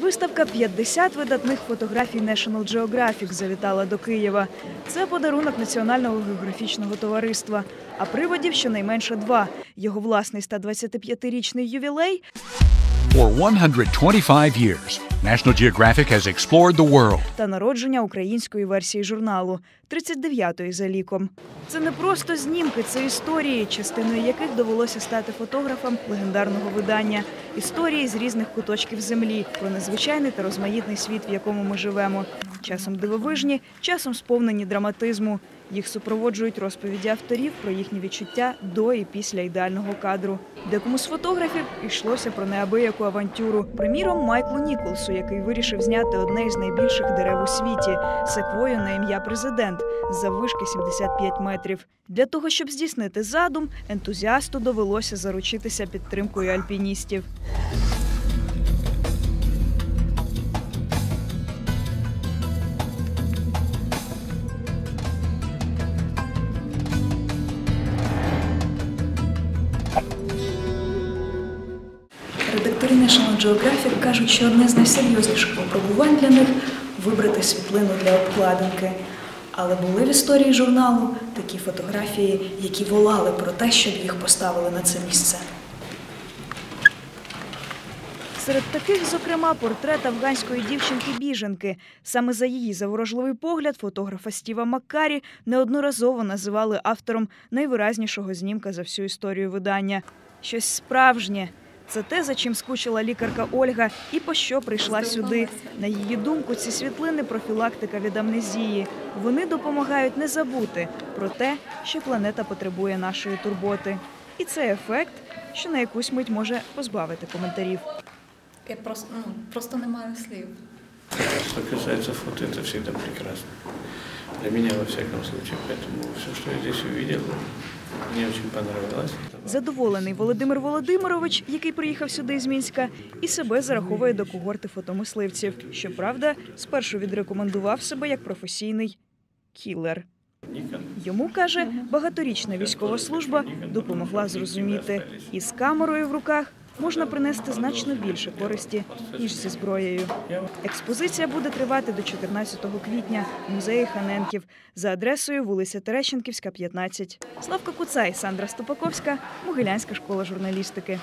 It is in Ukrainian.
Виставка «50 видатних фотографій National Geographic завітала до Києва. Це подарунок Національного географічного товариства. А приводів щонайменше два. Його власний 125-річний ювілей For 125 years, National Geographic has explored the world. та народження української версії журналу 39-ї за ліком. Це не просто знімки, це історії, частиною яких довелося стати фотографам легендарного видання. Історії з різних куточків землі про незвичайний та розмаїтний світ, в якому ми живемо. Часом дивовижні, часом сповнені драматизму. Їх супроводжують розповіді авторів про їхні відчуття до і після ідеального кадру. Декому з фотографів йшлося про неабияку авантюру. Приміром, Майклу Ніколсу, який вирішив зняти одне із найбільших дерев у світі секвою на ім'я президент з вишки 75 метрів. Для того, щоб здійснити задум, ентузіасту довелося заручитися підтримкою альпіністів. Редактори National Geographic кажуть, що одне з найсерйозніших випробувань для них вибрати світлину для обкладинки. Але були в історії журналу такі фотографії, які волали про те, щоб їх поставили на це місце. Серед таких, зокрема, портрет афганської дівчинки-біженки. Саме за її заворожливий погляд фотографа Стіва Маккарі неодноразово називали автором найвиразнішого знімка за всю історію видання. Щось справжнє. Це те, за чим скучила лікарка Ольга і по що прийшла сюди. На її думку, ці світлини профілактика від амнезії. Вони допомагають не забути про те, що планета потребує нашої турботи. І це ефект, що на якусь мить може позбавити коментарів. Я просто, ну, просто не маю слів. Что касается фото, это всегда прекрасно. Для меня, во всяком случае. Поэтому все, что я здесь увидел, мне дуже подобалось. Задоволений Володимир Володимирович, який приїхав сюди з Мінська, і себе зараховує до когорти фотомисливців. Щоправда, спершу відрекомендував себе як професійний кілер. Йому каже, багаторічна військова служба допомогла зрозуміти, із камерою в руках можна принести значно більше користі ніж зі зброєю. Експозиція буде тривати до 14 квітня в музеї Ханенків за адресою вулиця Терещенківська, 15. Славка Куцай, Сандра Ступаковська, Могилянська школа журналістики.